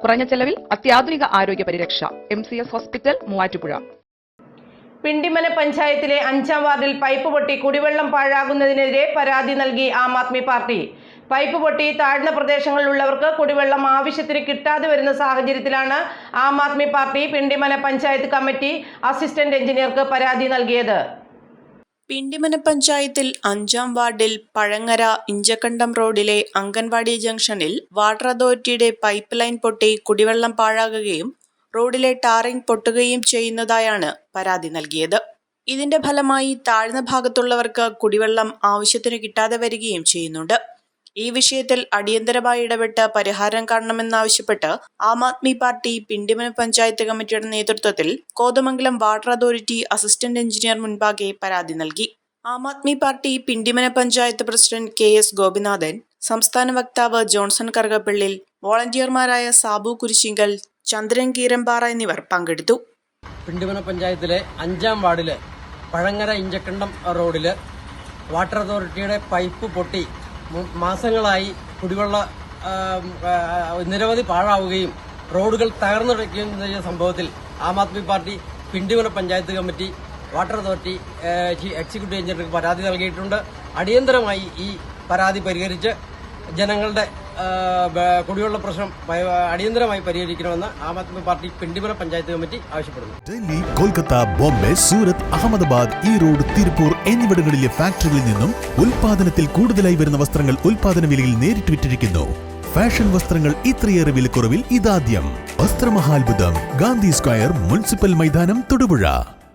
കുറഞ്ഞ ചെലവിൽ അത്യാധുനിക ആരോഗ്യ പരിരക്ഷ. M C S hospital Muvattupuzha. Pindimala പഞ്ചായത്തിലെ അഞ്ചാം വാർഡിൽ പൈപ്പ് പൊട്ടി കുടിവെള്ളം പാഴാകുന്നതിനെതിരെ പരാതി നൽകി ആം ആദ്മി പാർട്ടി. പൈപ്പ് പൊട്ടി താഴ്ന്ന പ്രദേശങ്ങളിലുള്ളവർക്ക് കുടിവെള്ളം ആവശ്യത്തിന് കിട്ടാതെ വരുന്ന സാഹചര്യത്തിലാണ് Aam Aadmi party Pindimala panchayat committee assistant എഞ്ചിനീയർക്ക് പരാതി നൽകിയത്. പിണ്ടിമന പഞ്ചായത്തിൽ അഞ്ചാം വാർഡിൽ പഴങ്ങര ഇഞ്ചക്കണ്ടം റോഡിലെ അംഗൻവാടി ജംഗ്ഷനിൽ വാട്ടർ അതോറിറ്റിയുടെ പൈപ്പ് ലൈൻ പൊട്ടി കുടിവെള്ളം പാഴാകുകയും റോഡിലെ ടാറിംഗ് പൊട്ടുകയും ചെയ്യുന്നതായാണ് പരാതി നൽകിയത്. ഇതിന്റെ ഫലമായി താഴ്ന്ന ഭാഗത്തുള്ളവർക്ക് കുടിവെള്ളം ആവശ്യത്തിന് കിട്ടാതെ വരികയും ചെയ്യുന്നുണ്ട്. ഈ വിഷയത്തിൽ അടിയന്തരമായി ഇടപെട്ട് പരിഹാരം കാണണമെന്നാവശ്യപ്പെട്ട് ആം ആദ്മി പാർട്ടി പിണ്ടിമന പഞ്ചായത്ത് കമ്മിറ്റിയുടെ നേതൃത്വത്തിൽ Kothamangalam water authority assistant engineer മുൻപാകെ പരാതി നൽകി. Aam Aadmi Party Pindimana panchayat president K S Gopinathan സംസ്ഥാന വക്താവ് ജോൺസൺ കറുകപ്പള്ളിൽ വോളണ്ടിയർമാരായ സാബു കുരിശിങ്കൽ ചന്ദ്രൻ കീരമ്പാറ എന്നിവർ പങ്കെടുത്തു. പിണ്ടിമന പഞ്ചായത്തിലെ അഞ്ചാം വാർഡിലെ പഴങ്ങര ഇഞ്ചക്കണ്ടം റോഡിൽ വാട്ടർ അതോറിറ്റിയുടെ പൈപ്പ് പൊട്ടി മാസങ്ങളായി കുടിവെള്ള നിരവധി പാഴാവുകയും റോഡുകൾ തകർന്നുടയ്ക്കുകയും ചെയ്ത സംഭവത്തിൽ Aam Aadmi Party Pindimala panchayat committee water authority executive എഞ്ചിനീയർക്ക് പരാതി നൽകിയിട്ടുണ്ട്. അടിയന്തരമായി ഈ പരാതി പരിഹരിച്ച് ജനങ്ങളുടെ കുടിവെള്ള പ്രശ്നം അടിയന്തരമായി പരിഹരിക്കണമെന്ന് ആം ആദ്മി പാർട്ടി പിണ്ടിപുര പഞ്ചായത്ത് കമ്മിറ്റി ആവശ്യപ്പെടുന്നു. ഡൽഹി കൊൽക്കത്ത ബോംബെ സൂറത്ത് അഹമ്മദാബാദ് ഈറോഡ് തിരുപ്പൂർ എന്നിവിടങ്ങളിലെ ഫാക്ടറികളിൽ നിന്നും ഉൽപാദനത്തിൽ കൂടുതലായി വരുന്ന വസ്ത്രങ്ങൾ ഉൽപാദന വിലയിൽ നേരിട്ട് വിറ്റിരിക്കുന്നു. ഫാഷൻ വസ്ത്രങ്ങൾ ഇത്രയേറെ വിലക്കുറവിൽ ഇതാദ്യം. വസ്ത്രമഹാത്ഭുതം ഗാന്ധി സ്ക്വയർ മുനിസിപ്പൽ മൈതാനം തൊടുപുഴ.